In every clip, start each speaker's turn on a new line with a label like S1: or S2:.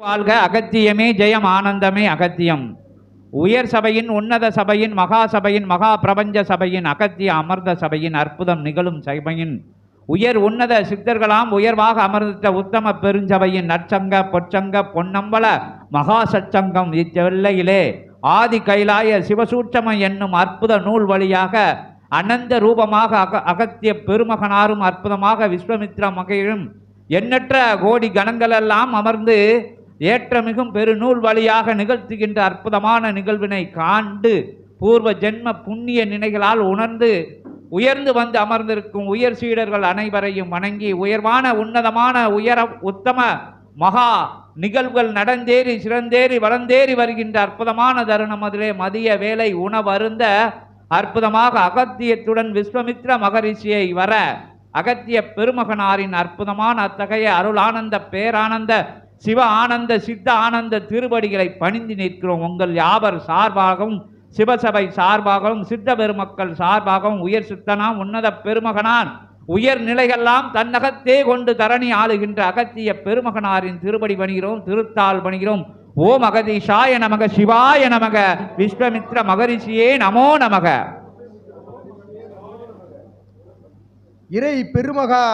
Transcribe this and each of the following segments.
S1: வாழ்க அகத்தியமே ஜெயம் ஆனந்தமே அகத்தியம். உயர் சபையின் உன்னத சபையின் மகா சபையின் மகா பிரபஞ்ச சபையின் அகத்திய அமர்ந்த சபையின் அற்புதம் நிகழும் சபையின். உயர் உன்னத சித்தர்களாம் உயர்வாக அமர்ந்த உத்தம பெருஞ்சபையின் நற்சங்க பொற்சங்க பொன்னம்பல மகா சச்சங்கம் இச்செல்லையிலே ஆதி கைலாய சிவசூட்சமம் என்னும் அற்புத நூல் வழியாக அனந்த ரூபமாக அக அகத்திய பெருமகனாரும் அற்புதமாக விஸ்வமித்ர மகையும் எண்ணற்ற கோடி கணங்களெல்லாம் அமர்ந்து ஏற்றமிகும் பெருநூல் வழியாக நிகழ்த்துகின்ற அற்புதமான நிகழ்வினை காண்டு பூர்வ ஜென்ம புண்ணிய நினைகளால் உணர்ந்து உயர்ந்து வந்து அமர்ந்திருக்கும் உயர் சீடர்கள் அனைவரையும் வணங்கி உயர்வான உன்னதமான உயர உத்தம மகா நிகழ்வுகள் நடந்தேறி சிறந்தேறி வளர்ந்தேறி வருகின்ற அற்புதமான தருணம் அதிலே மதிய வேலை உணவருந்த அற்புதமாக அகத்தியத்துடன் விஸ்வமித்ர மகரிஷியை வர அகத்திய பெருமகனாரின் அற்புதமான அத்தகைய அருளானந்த பேரானந்த சிவ ஆனந்த சித்த ஆனந்த திருவடிகளை பணிந்து நிற்கிறோம். உங்கள் யாவர் சார்பாகவும் சிவசபை சார்பாகவும் சித்த பெருமக்கள் சார்பாகவும் உயர் சித்தனாம் உன்னத பெருமகனான் உயர் நிலைகள்லாம் தன்னகத்தே கொண்டு தரணி ஆளுகின்ற அகத்திய பெருமகனாரின் திருப்படி பணிகிறோம் திருத்தால் பணிகிறோம். ஓம் அகதீஷாய நமக சிவாய நமக விஸ்வமித்ர மகரிஷியே நமோ நமக.
S2: இறை பெருமகா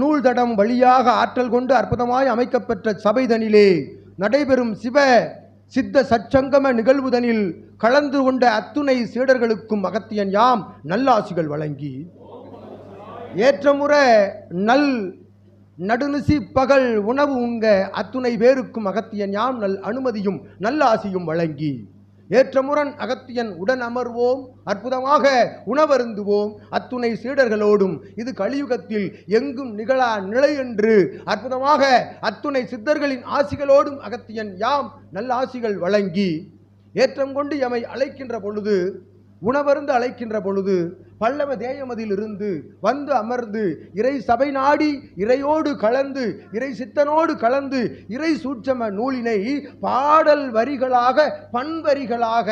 S2: நூல்தடம் வழியாக ஆற்றல் கொண்டு அற்புதமாய் அமைக்கப்பெற்ற சபைதனிலே நடைபெறும் சிவ சித்த சச்சங்கம நிகழ்வுதனில் கலந்து கொண்ட அத்துணை சீடர்களுக்கும் அகத்தியன் யாம் நல்லாசிகள் வழங்கி. ஏற்றமுறை நல் நடுநிசி பகல் உணவு உங்க அத்துணை பேருக்கும் அகத்தியன் யாம் நல் அனுமதியும் நல்ல ஆசியும் வழங்கி. ஏற்றமுரன் அகத்தியன் உடன் அமர்வோம். அற்புதமாக உணவருந்துவோம். அத்துணை சீடர்களோடும் இது கலியுகத்தில் எங்கும் நிகழா நிலை என்று. அற்புதமாக அத்துணை சித்தர்களின் ஆசிகளோடும் அகத்தியன் யாம் நல்ல ஆசிகள் வழங்கி ஏற்றம் கொண்டு எமை அழைக்கின்ற பொழுது உணவருந்து அழைக்கின்ற பொழுது பல்லவ தேயமதிலிருந்து வந்து அமர்ந்து இறை சபை நாடி இறையோடு கலந்து இறை சித்தனோடு கலந்து இறை சூட்சம நூலினை பாடல் வரிகளாக பண்வரிகளாக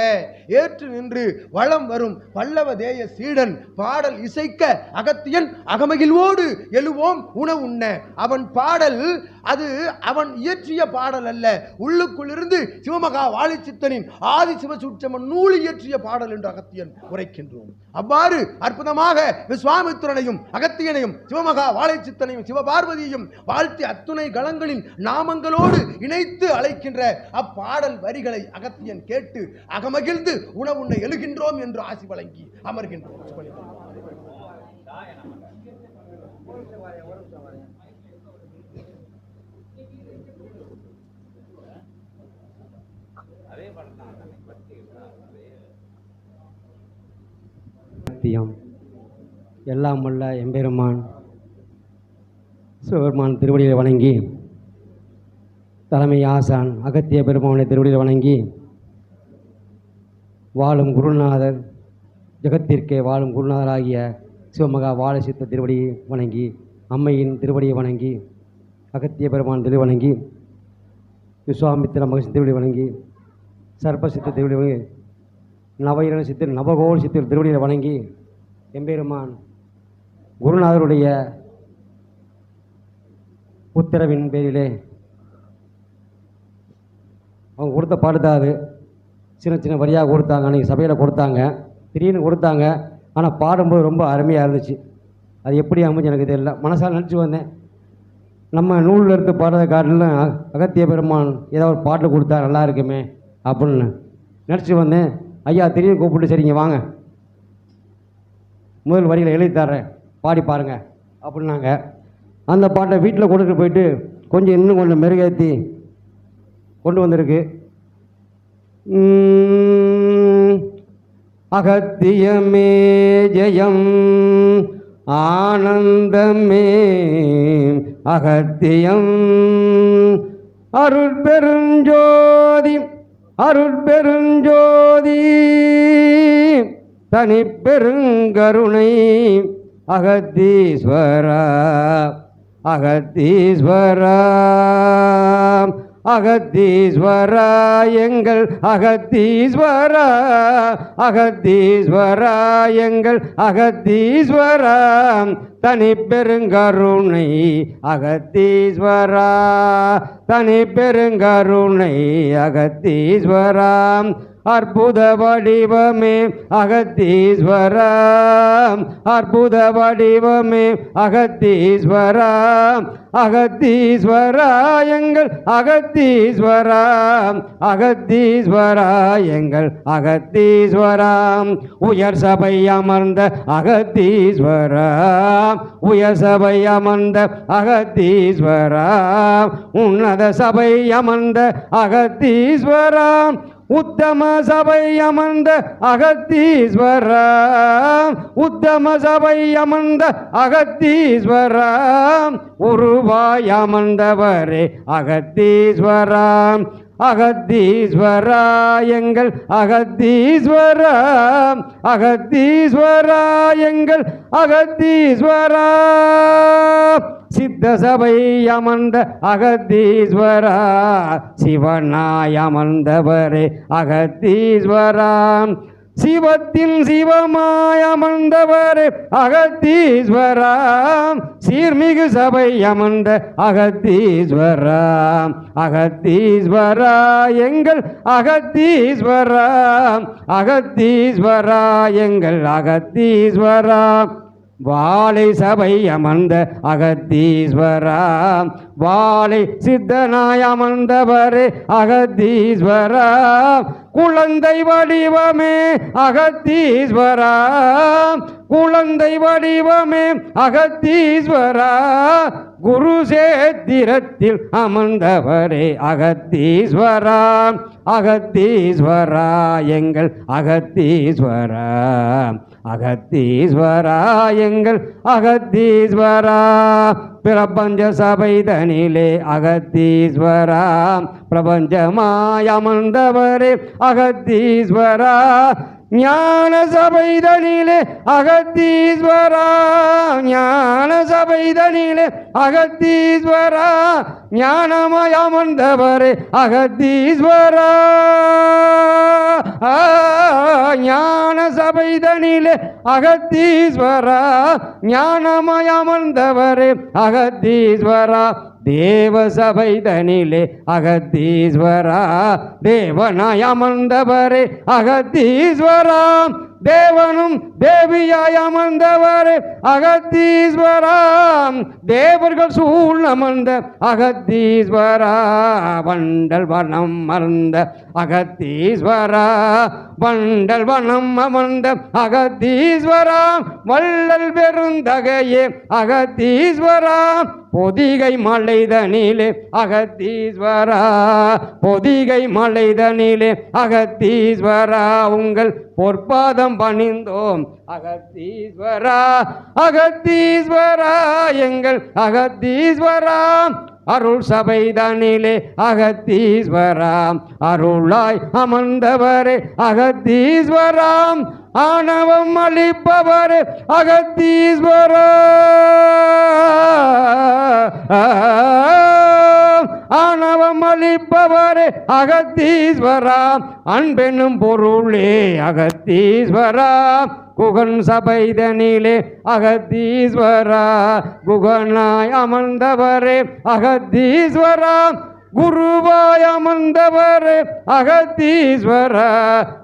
S2: ஏற்று நின்று வளம் வரும் பல்லவ தேய சீடன் பாடல் இசைக்க அகத்தியன் அகமகிழ்வோடு எழுவோம் உணவுண்ண அவன் பாடல் அது அவன் இயற்றிய பாடல் அல்ல. உள்ளுக்குள்ளிருந்து சிவமகா வாழிச்சித்தனின் ஆதி சிவசூட்சமன் நூல் இயற்றிய பாடல் என்று அகத்தியன் உரைக்கின்றோம். அவ்வாறு அற்புதமாக விஸ்வாமித்திரனையும் அகத்தியனையும் சிவமகா வாழைச்சித்தனையும் சிவபார்வதியையும் வாழ்த்தி அத்துணை களங்களின் நாமங்களோடு இணைத்து அழைக்கின்ற அப்பாடல் வரிகளை அகத்தியன் கேட்டு அகமகிழ்ந்து உணவுண்ண எழுகின்றோம் என்று ஆசி வழங்கி அமர்கின்றோம்.
S3: சத்தியம். எல்லாம் வல்ல எம்பெருமான் சிவபெருமான் திருவடியை வணங்கி தலைமை ஆசான் அகத்திய பெருமானை திருவடியில் வணங்கி வாழும் குருநாதர் ஜெகத்திற்கே வாழும் குருநாதராகிய சிவமகா வாழ சித்த திருவடியை வணங்கி அம்மையின் திருவடியை வணங்கி அகத்திய பெருமான் திருவடி வணங்கி விஸ்வாமித்திர மகிழ்ச்சி திருவடி வணங்கி சர்பசித்த திருவடி வணங்கி நவயிரண சித்தர் நவகோல் சித்தர் திருவடியை வணங்கி எம்பெருமான் குருநாதருடைய உத்தரவின் பேரிலே அவங்க கொடுத்த பாடுதாது அது. சின்ன சின்ன வரியாக கொடுத்தாங்க அன்றைக்கி சபையில் கொடுத்தாங்க. திடீர்னு கொடுத்தாங்க. ஆனால் பாடும்போது ரொம்ப அருமையாக இருந்துச்சு. அது எப்படி அமைஞ்சு எனக்கு தெரியல. மனசால் நினச்சி வந்தேன். நம்ம நூலில் எடுத்து பாடுறதை காட்டிலும் அகத்திய பெருமான் ஏதாவது ஒரு பாட்டு கொடுத்தா நல்லா இருக்குமே அப்படின்னு நினச்சி வந்தேன். ஐயா திடீர்னு கூப்பிட்டு சரிங்க வாங்க. முதல் வரிகளை எழுதி தர்றேன். பாடி பாருங்க. அப்படின்னாங்க அந்த பாட்டை வீட்டில் கொண்டுட்டு போயிட்டு கொஞ்சம் இன்னும் கொஞ்சம் மெருகேற்றி கொண்டு வந்திருக்கு. அகத்தியமே ஜெயம் ஆனந்தமே அகத்தியம். அருள் பெருஞ்சோதி அருட்பெருஞ்சோதி தனி பெருங்கருணை அகத்தீஸ்வரா அகத்தீஸ்வரா. அகத்தீஸ்வரா எங்கள் அகத்தீஸ்வரா அகத்தீஸ்வரா எங்கள் அகத்தீஸ்வரா. தனி பெருங்கருணை அகத்தீஸ்வரா தனி பெருங்கருணை அகத்தீஸ்வரா. அற்புத வடிவமே அகத்தீஸ்வரம். அற்புத வடிவமே அகத்தீஸ்வரா அகத்தீஸ்வரா எங்கள் அகத்தீஸ்வரா அகத்தீஸ்வரா எங்கள் அகத்தீஸ்வரா உயர் சபை அமர்ந்த அகத்தீஸ்வரா உயர் சபை அமர்ந்த அகத்தீஸ்வரா உன்னத சபை அமர்ந்த அகத்தீஸ்வரா உத்தம சபை அமர்ந்த அகத்தீஸ்வரா உத்தம சபை அமர்ந்த அகத்தீஸ்வரா உருவாய் அமர்ந்தவரே அகத்தீஸ்வரம். அகத்தீஸ்வரா எங்கள் அகத்தீஸ்வரா அகத்தீஸ்வரா எங்கள் அகத்தீஸ்வரா. சித்த சபை அமர்ந்த அகத்தீஸ்வரா சிவனாய் அமர்ந்தவரே அகத்தீஸ்வரா. சிவத்தில் சிவமாய் அமர்ந்தவரே அகத்தீஸ்வரா சீர்மிகு சபை அமர்ந்த அகத்தீஸ்வரா அகத்தீஸ்வரா எங்கள் அகத்தீஸ்வரா அகத்தீஸ்வரா எங்கள் அகத்தீஸ்வரா வாழை சபை அமர்ந்த அகத்தீஸ்வரா. வாழை சித்தனாய் அமர்ந்தவரே அகத்தீஸ்வரா. குழந்தை வடிவமே அகத்தீஸ்வரா. குழந்தை வடிவமே அகத்தீஸ்வரா. குரு சேத்திரத்தில் அமர்ந்தவரே அகத்தீஸ்வரா. அகத்தீஸ்வரா எங்கள் அகத்தீஸ்வரா. அகத்தீஸ்வரா எங்கள் அகத்தீஸ்வரா. பிரபஞ்ச சபை தனிலே அகத்தீஸ்வரா. பிரபஞ்சமாய் அமர்ந்தவரே அகத்தீஸ்வரா. ஞான சபை தனிலே அகத்தீஸ்வரா. ஞான சபை தனிலே அகத்தீஸ்வரா. ஞானமயமந்தவரே அமர்ந்தவரே அகத்தீஸ்வரா. ஞான சபைதனிலே அகத்தீஸ்வரா. ஞானமாய் அகத்தீஸ்வரா. தேவ சபைதனிலே அகத்தீஸ்வரா. தேவனாய் அமர்ந்தவரே அகத்தீஸ்வரா. தேவனும் தேவியாய் அமர்ந்தவர் அகத்தீஸ்வராம். தேவர்கள் சூழ் அமர்ந்த அகத்தீஸ்வரா. வண்டல் வனம் மறந்த அகத்தீஸ்வரா வண்டல் வனம் அமர்ந்த அகத்தீஸ்வரா வள்ளல் பெருந்தகையே அகத்தீஸ்வரா பொதிகை மலைதனிலே அகத்தீஸ்வரா பொதிகை மலைதனிலே அகத்தீஸ்வரா உங்கள் பொற்பாதம் பணிந்தோம் அகத்தீஸ்வரா அகத்தீஸ்வரா எங்கள் அகத்தீஸ்வரா. அருள் சபை தனிலே அகத்தீஸ்வரா அருளாய் அமர்ந்தவரே அகத்தீஸ்வராம். ஆணவம் அளிப்பவரே அகத்தீஸ்வரா. ஆணவம் அளிப்பவரே அகத்தீஸ்வரா. அன்பெனும் பொருளே அகத்தீஸ்வரா. குகன் சபைதனிலே அகத்தீஸ்வரா. குகனாய் அமர்ந்தவரே அகத்தீஸ்வரா. குருவாய் அமர்ந்தவரே அகத்தீஸ்வரா.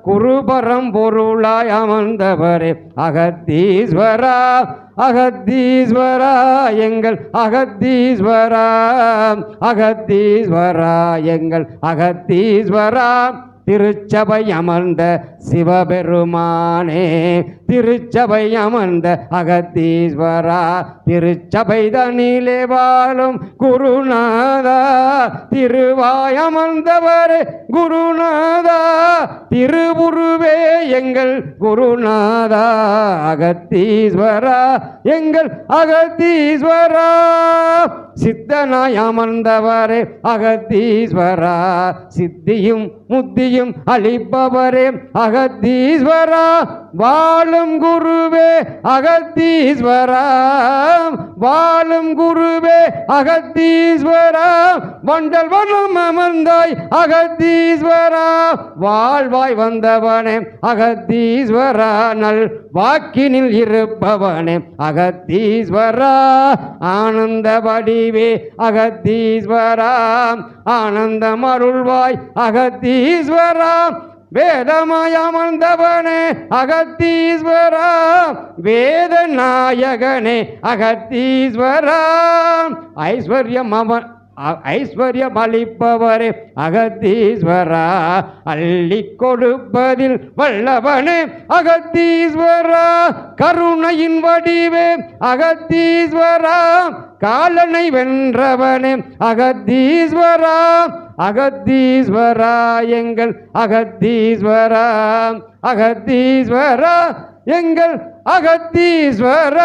S3: குருபரம் பொருளாய் அமர்ந்தவரே அகத்தீஸ்வரா. அகத்தீஸ்வரா எங்கள் அகத்தீஸ்வரா. அகத்தீஸ்வரா எங்கள் அகத்தீஸ்வரா. திருச்சபை அமர்ந்த சிவபெருமானே திருச்சபை அமர்ந்த அகத்தீஸ்வரா திருச்சபை தனிலே வாழும் குருநாதா திருவாய் அமர்ந்தவர் குருநாதா திருவுருவே எங்கள் குருநாதா அகத்தீஸ்வரா எங்கள் அகத்தீஸ்வரா. சித்தனாய் அமர்ந்தவரே அகத்தீஸ்வரா சித்தியும் முத்தியும் அளிப்பவரே அகத்தீஸ்வரா. வாழும் வாழும் குருவே அகத்தீஸ்வரம். வாழும் குருவே அகத்தீஸ்வரம். வண்டல் வண்ணம் அமர்ந்தாய் அகத்தீஸ்வரா வாழ்வாய் வந்தவனே அகத்தீஸ்வரா நல் வாக்கினில் இருப்பவனே அகத்தீஸ்வரா. ஆனந்த வடிவே அகத்தீஸ்வரா. ஆனந்தம் அருள்வாய் அகத்தீஸ்வரா. வேதமாய் அகத்தீஸ்வரா வேத நாயகனே அகத்தீஸ்வரா ஐஸ்வர்யம் அவன் ஐஸ்வர்யம் அளிப்பவரே அகத்தீஸ்வரா அள்ளி கொடுப்பதில் வல்லவனே அகத்தீஸ்வரா கருணையின் வடிவே அகத்தீஸ்வரா காலனை வென்றவனே அகத்தீஸ்வரா அகத்தீஸ்வரா எங்கள் அகத்தீஸ்வரா அகத்தீஸ்வரா எங்கள் அகத்தீஸ்வர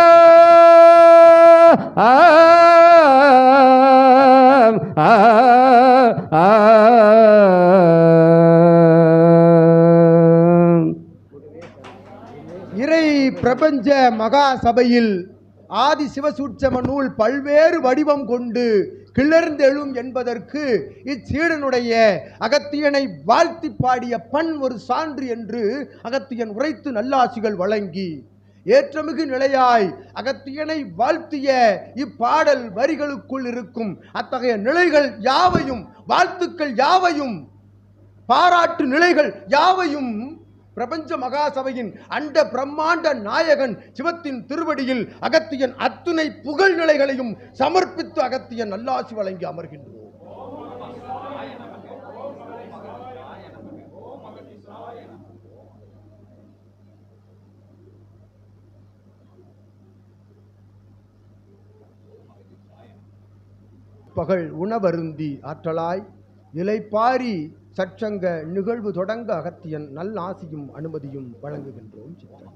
S2: இறை பிரபஞ்ச மகா சபையில் ஆதி சிவசூட்சம நூல் பல்வேறு வடிவம் கொண்டு கிளர்ந்தெழும் என்பதற்கு இச்சீடனுடைய அகத்தியனை வாழ்த்தி பாடிய பண் ஒரு சான்று என்று அகத்தியன் உரைத்து நல்லாசிகள் வழங்கி ஏற்றமிகு நிலையாய் அகத்தியனை வாழ்த்திய இப்பாடல் வரிகளுக்குள் இருக்கும். அத்தகைய நிலைகள் யாவையும் வாழ்த்துக்கள் யாவையும் பாராட்டு நிலைகள் யாவையும் பிரபஞ்ச மகாசபையின் அண்ட பிரம்மாண்ட நாயகன் சிவத்தின் திருவடியில் அகத்தியன் அத்துணை புகழ் நிலைகளையும் சமர்ப்பித்து அகத்தியன் நல்லாசி வழங்கி அமர்கின்றோம் பகல் உணவருந்தி ஆற்றலாய் நிலைப்பாரி சற்சங்க நிகழ்வு தொடங்க அகத்தியன் நல்ல ஆசியும் அனுமதியும் வழங்குகின்றோம் சித்தம்